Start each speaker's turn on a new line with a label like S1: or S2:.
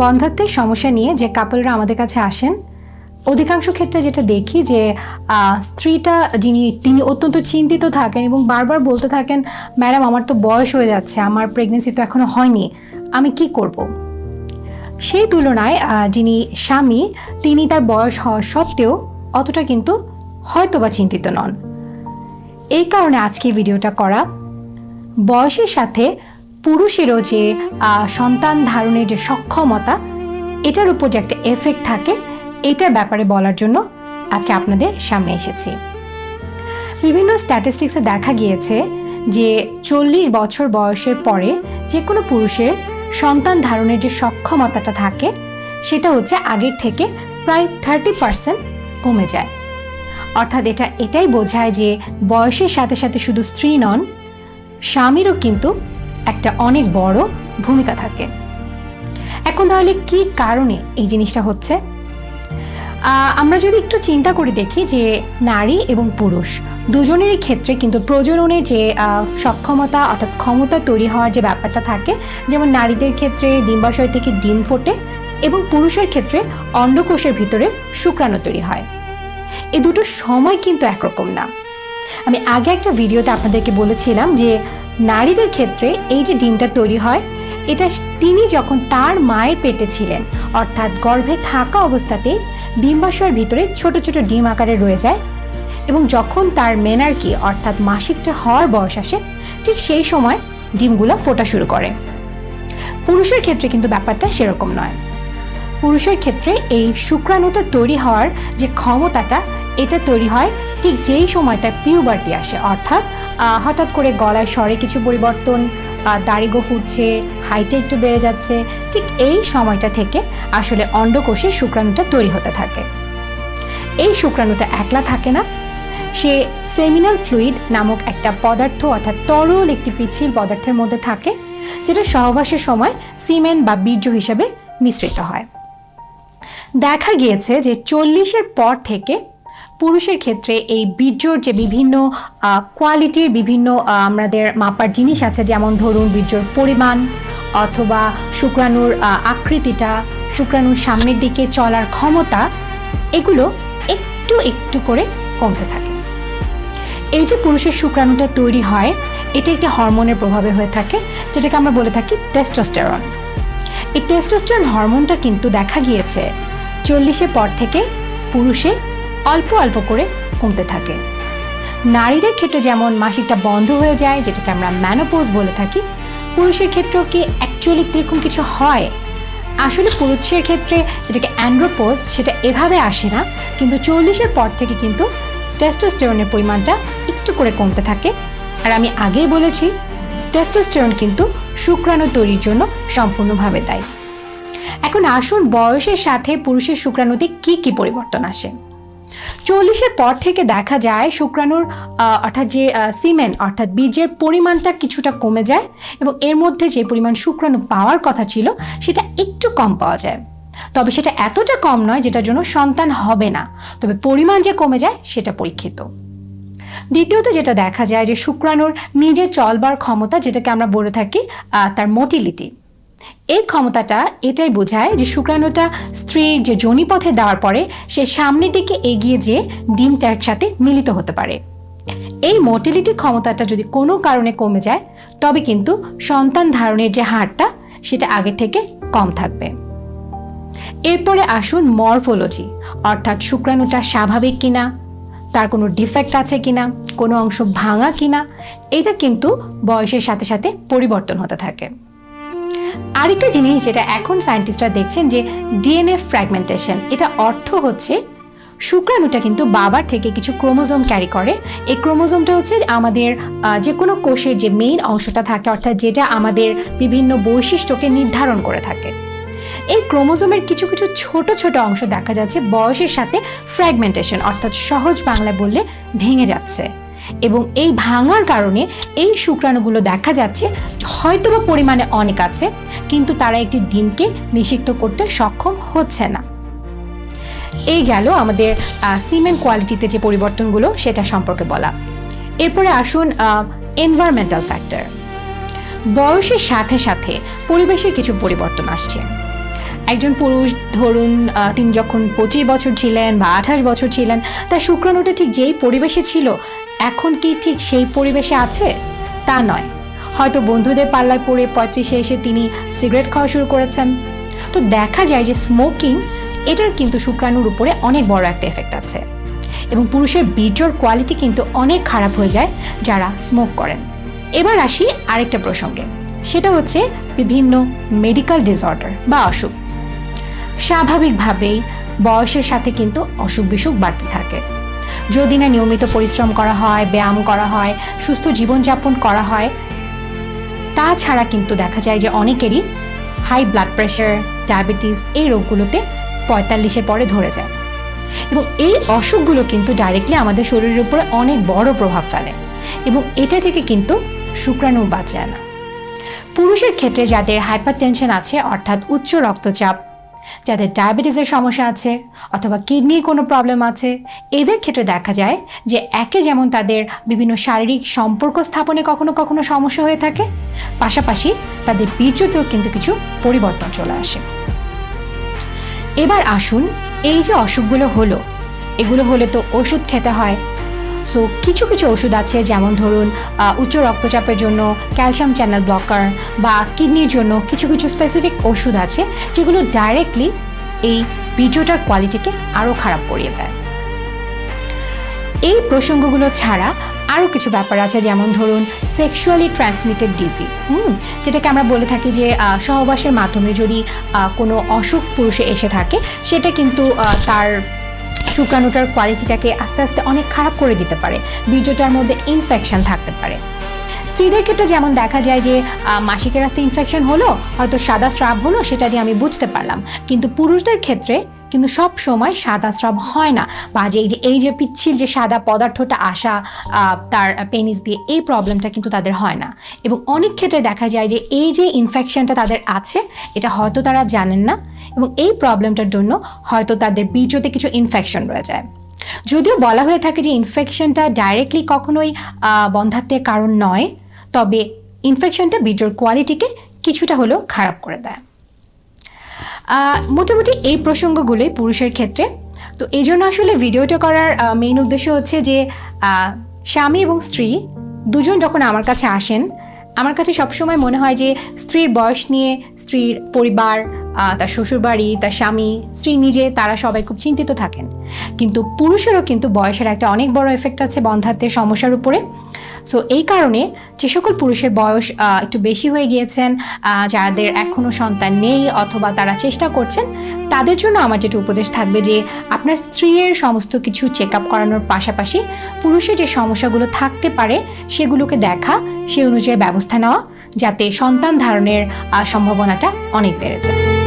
S1: বন্ধাত্বের সমস্যা নিয়ে যে কাপলরা আমাদের কাছে আসেন, অধিকাংশ ক্ষেত্রে যেটা দেখি যে স্ত্রীটা যিনি, তিনি অত্যন্ত চিন্তিত থাকেন এবং বারবার বলতে থাকেন, ম্যাডাম, আমার তো বয়স হয়ে যাচ্ছে, আমার প্রেগনেন্সি তো এখনও হয়নি, আমি কি করব। সেই তুলনায় যিনি স্বামী, তিনি তার বয়স হওয়া সত্ত্বেও অতটা কিন্তু হয়তো বা চিন্তিত নন এই কারণে আজকে ভিডিওটা করা বয়সের সাথে পুরুষেরও যে সন্তান ধারণের যে সক্ষমতা, এটার উপর যে একটা এফেক্ট থাকে, এটার ব্যাপারে বলার জন্য আজকে আপনাদের সামনে এসেছি। বিভিন্ন স্ট্যাটিস্টিক্সে দেখা গিয়েছে যে, চল্লিশ বছর বয়সের পরে যে কোনো পুরুষের সন্তান ধারণের যে সক্ষমতাটা থাকে, সেটা হচ্ছে আগের থেকে প্রায় থার্টি পার্সেন্ট কমে যায়। অর্থাৎ এটা, এটাই বোঝায় যে, বয়সের সাথে সাথে শুধু স্ত্রী নন, স্বামীরও কিন্তু একটা অনেক বড় ভূমিকা থাকে। এখন তাহলে কি কারণে এই জিনিসটা হচ্ছে? আমরা যদি একটু চিন্তা করে দেখি যে নারী এবং পুরুষ দুজনেরই ক্ষেত্রে কিন্তু প্রজননে যে সক্ষমতা অর্থাৎ ক্ষমতা তৈরি হওয়ার যে ব্যাপারটা থাকে, যেমন নারীদের ক্ষেত্রে ডিম্বাশয় থেকে ডিম ফোটে এবং পুরুষের ক্ষেত্রে অন্ডকোষের ভিতরে শুক্রাণু তৈরি হয়। এই দুটো সময় কিন্তু একরকম না। আমি আগে একটা ভিডিওতে আপনাদেরকে বলেছিলাম যে নারীদের ক্ষেত্রে এই যে ডিমটা তৈরি হয়, এটা তিনি যখন তার মায়ের পেটে ছিলেন, অর্থাৎ গর্ভে থাকা অবস্থাতেই ডিম্বাশয়ের ভিতরে ছোট ছোট ডিম আকারে রয়ে যায় এবং যখন তার মেনার্কি, অর্থাৎ মাসিকটা হওয়ার বয়স আসে, ঠিক সেই সময় ডিমগুলো ফোটা শুরু করে। পুরুষের ক্ষেত্রে কিন্তু ব্যাপারটা সেরকম নয়। পুরুষের ক্ষেত্রে এই শুক্রাণুটা তৈরি হওয়ার যে ক্ষমতাটা, এটা তৈরি হয় ঠিক যেই সময় তার পিউবার্টি আসে। অর্থাৎ হঠাৎ করে গলায় স্বরে কিছু পরিবর্তন দাড়িগো ফুটছে হাইটে একটু বেড়ে যাচ্ছে, ঠিক এই সময়টা থেকে আসলে অন্ডকোষে শুক্রাণুটা তৈরি হতে থাকে। এই শুক্রাণুটা একলা থাকে না। সে সেমিনাল ফ্লুইড নামক একটা পদার্থ, অর্থাৎ তরল একটি পিচ্ছিল পদার্থের মধ্যে থাকে, যেটা সহবাসের সময় সিমেন্ট বা বীর্য হিসেবে মিশ্রিত হয়। দেখা গিয়েছে যে চল্লিশের পর থেকে পুরুষের ক্ষেত্রে এই বীর্যর যে বিভিন্ন কোয়ালিটির বিভিন্ন আমাদের মাপার জিনিস আছে, যেমন ধরুন বীর্যর পরিমাণ অথবা শুক্রাণুর আকৃতিটা, শুক্রাণুর সামনের দিকে চলার ক্ষমতা, এগুলো একটু একটু করে কমতে থাকে। এই যে পুরুষের শুক্রাণুটা তৈরি হয়, এটা একটি হরমোনের প্রভাবে হয়ে থাকে, যেটাকে আমরা বলে থাকি টেস্টোস্টেরন এই টেস্টোস্টেরন হরমোনটা কিন্তু দেখা গিয়েছে চল্লিশের পর থেকে পুরুষে অল্প অল্প করে কমতে থাকে। নারীদের ক্ষেত্রে যেমন মাসিকটা বন্ধ হয়ে যায়, যেটাকে আমরা ম্যানোপোজ বলে থাকি, পুরুষের ক্ষেত্রেও কি অ্যাকচুয়ালি এরকম কিছু হয়? আসলে পুরুষের ক্ষেত্রে যেটাকে অ্যান্ড্রোপোজ সেটা এভাবে আসে না, কিন্তু চল্লিশের পর থেকে কিন্তু টেস্টোস্টেরনের পরিমাণটা একটু করে কমতে থাকে। আর আমি আগেই বলেছি টেস্টোস্টেরন কিন্তু শুক্রাণু তৈরির জন্য সম্পূর্ণভাবে দায়ী। এখন আসুন বয়সের সাথে পুরুষের শুক্রাণুতে কি কি পরিবর্তন আসে। চল্লিশের পর থেকে দেখা যায় শুক্রাণুর অর্থাৎ যে সিমেন্ট অর্থাৎ বীজের পরিমাণটা কিছুটা কমে যায় এবং এর মধ্যে যে পরিমাণ শুক্রাণু পাওয়ার কথা ছিল সেটা একটু কম পাওয়া যায়। তবে সেটা এতটা কম নয় যেটার জন্য সন্তান হবে না। তবে পরিমাণ যে কমে যায় সেটা পরীক্ষিত। দ্বিতীয়ত যেটা দেখা যায় যে শুক্রাণুর নিজের চলবার ক্ষমতা যেটাকে আমরা বলে থাকি তার মোটিলিটি এই ক্ষমতাটা এটাই বোঝায় যে শুক্রাণুটা স্ত্রীর যে যোনিপথে দেওয়ার পরে সে সামনের দিকে এগিয়ে যেয়ে ডিমটার সাথে মিলিত হতে পারে। এই মোটিলিটি ক্ষমতাটা যদি কোনো কারণে কমে যায়, তবে কিন্তু সন্তান ধারণের যে হারটা, সেটা আগের থেকে কম থাকবে। এরপরে আসুন মরফোলজি, অর্থাৎ শুক্রাণুটা স্বাভাবিক কিনা, তার কোনো ডিফেক্ট আছে কিনা, কোনো অংশ ভাঙা কিনা, এটা কিন্তু বয়সের সাথে সাথে পরিবর্তন হতে থাকে। আরেকটা জিনিস যেটা এখন সায়েন্টিস্টরা দেখছেন যে ডিএনএ ফ্র্যাগমেন্টেশন এটা অর্থ হচ্ছে শুক্রাণুটা কিন্তু বাবার থেকে কিছু ক্রোমোজোম ক্যারি করে। এই ক্রোমোজোমটা হচ্ছে আমাদের যে কোনো কোষের যে মেইন অংশটা থাকে, অর্থাৎ যেটা আমাদের বিভিন্ন বৈশিষ্ট্যকে নির্ধারণ করে থাকে। এই ক্রোমোজোমের কিছু কিছু ছোট ছোট অংশ দেখা যাচ্ছে বয়সের সাথে ফ্র্যাগমেন্টেশন অর্থাৎ সহজ বাংলায় বললে ভেঙে যাচ্ছে। এবং এই ভাঙার কারণে এই শুক্রাণুগুলো দেখা যাচ্ছে, হয়তোবা পরিমাণে অনেক আছে, কিন্তু তারা একটি ডিমকে নিষিক্ত করতে সক্ষম হচ্ছে না। এই গেল আমাদের সিমেন্ট কোয়ালিটিতে যে পরিবর্তনগুলো সেটা সম্পর্কে বলা। এরপরে আসুন এনভায়রনমেন্টাল ফ্যাক্টর বয়সের সাথে সাথে পরিবেশের কিছু পরিবর্তন আসছে। একজন পুরুষ ধরুন তিনি যখন পঁচিশ বছর ছিলেন বা আঠাশ বছর ছিলেন, তার শুক্রাণুটা ঠিক যেই পরিবেশে ছিল এখন কি ঠিক সেই পরিবেশে আছে? তা নয়। হয়তো বন্ধুদের পাল্লায় পড়ে পঁয়ত্রিশে এসে তিনি সিগারেট খাওয়া শুরু করেছেন। তো দেখা যায় যে স্মোকিং এটার কিন্তু শুক্রাণুর উপরে অনেক বড় একটা এফেক্ট আছে। এবং পুরুষের বীর্যর কোয়ালিটি কিন্তু অনেক খারাপ হয়ে যায় যারা স্মোক করেন। এবার আসি আরেকটা প্রসঙ্গে। সেটা হচ্ছে বিভিন্ন মেডিকেল ডিসঅর্ডার বা অসুখ। স্বাভাবিকভাবেই বয়সের সাথে কিন্তু অসুখ বিসুখ বাড়তে থাকে। যদি না নিয়মিত পরিশ্রম করা হয়, ব্যায়াম করা হয়, সুস্থ জীবনযাপন করা হয়, তাছাড়া কিন্তু দেখা যায় যে অনেকেরই হাই ব্লাড প্রেশার ডায়াবেটিস এই রোগগুলোতে পঁয়তাল্লিশের পরে ধরে যায়। এবং এই অসুখগুলো কিন্তু ডাইরেক্টলি আমাদের শরীরের উপরে অনেক বড় প্রভাব ফেলে। এবং এটা থেকে কিন্তু শুক্রাণু বাঁচায় না। পুরুষের ক্ষেত্রে যাদের হাইপার টেনশন আছে, অর্থাৎ উচ্চ রক্তচাপ যাদের ডায়াবেটিসের সমস্যা আছে অথবা কিডনির কোনো প্রবলেম আছে, এদের ক্ষেত্রে দেখা যায় যে একে যেমন তাদের বিভিন্ন শারীরিক সম্পর্ক স্থাপনে কখনো কখনো সমস্যা হয়ে থাকে, পাশাপাশি তাদের বীর্যতেও কিন্তু কিছু পরিবর্তন চলে আসে। এবার আসুন এই যে অসুখগুলো হলো, এগুলো হলে তো ওষুধ খেতে হয় সো কিছু কিছু ওষুধ আছে, যেমন ধরুন উচ্চ রক্তচাপের জন্য ক্যালসিয়াম চ্যানেল ব্লকার বা কিডনির জন্য কিছু কিছু স্পেসিফিক ওষুধ আছে, যেগুলো ডাইরেক্টলি এই বীর্যটার কোয়ালিটিকে আরও খারাপ করিয়ে দেয়। এই প্রসঙ্গগুলো ছাড়া আরও কিছু ব্যাপার আছে, যেমন ধরুন সেক্সুয়ালি ট্রান্সমিটেড ডিজিজ হুম, যেটাকে আমরা বলে থাকি যে সহবাসের মাধ্যমে যদি কোনো অসুখ পুরুষে এসে থাকে, সেটা কিন্তু তার শুক্রাণুটার কোয়ালিটিটাকে আস্তে আস্তে অনেক খারাপ করে দিতে পারে। বীর্যটার মধ্যে ইনফেকশন থাকতে পারে। স্ত্রীদের ক্ষেত্রে যেমন দেখা যায় যে মাসিকের আস্তে ইনফেকশন হলো, হয়তো সাদা স্রাব হলো, সেটা দিয়ে আমি বুঝতে পারলাম। কিন্তু পুরুষদের ক্ষেত্রে কিন্তু সব সময় সাদা স্রাব হয় না। বা যে এই যে এই যে পিচ্ছিল যে সাদা পদার্থটা আসা তার পেনিস দিয়ে এই প্রবলেমটা কিন্তু তাদের হয় না। এবং অনেক ক্ষেত্রে দেখা যায় যে এই যে ইনফেকশনটা তাদের আছে এটা হয়তো তারা জানেন না এবং এই প্রবলেমটার জন্য হয়তো তাদের বীর্যতে কিছু ইনফেকশন রয়ে যায়। যদিও বলা হয়ে থাকে যে ইনফেকশনটা ডাইরেক্টলি কখনোই আহ, বন্ধাত্বের কারণ নয় তবে ইনফেকশনটা বীর্যর কোয়ালিটিকে কিছুটা হলেও খারাপ করে দেয়। মোটামুটি এই প্রসঙ্গগুলোই পুরুষের ক্ষেত্রে। তো এই জন্য আসলে ভিডিওটা করার মেইন উদ্দেশ্য হচ্ছে যে স্বামী এবং স্ত্রী দুজন যখন আমার কাছে আসেন, আমার কাছে সবসময় মনে হয় যে স্ত্রীর বয়স নিয়ে, স্ত্রীর পরিবার তার শ্বশুরবাড়ি, তার স্বামী, স্ত্রী নিজে, তারা সবাই খুব চিন্তিত থাকেন। কিন্তু পুরুষেরও কিন্তু বয়সের একটা অনেক বড় এফেক্ট আছে বন্ধাত্বের সমস্যার উপরে। সো এই কারণে যে সকল পুরুষের বয়স একটু বেশি হয়ে গিয়েছেন যাদের এখনও সন্তান নেই অথবা তারা চেষ্টা করছেন, তাদের জন্য আমার যেটা উপদেশ থাকবে যে আপনার স্ত্রীর সমস্ত কিছু চেক আপ করানোর পাশাপাশি পুরুষের যে সমস্যাগুলো থাকতে পারে, সেগুলোকে দেখা, সেই অনুযায়ী ব্যবস্থা নেওয়া, যাতে সন্তান ধারণের সম্ভাবনাটা অনেক বেড়েছে।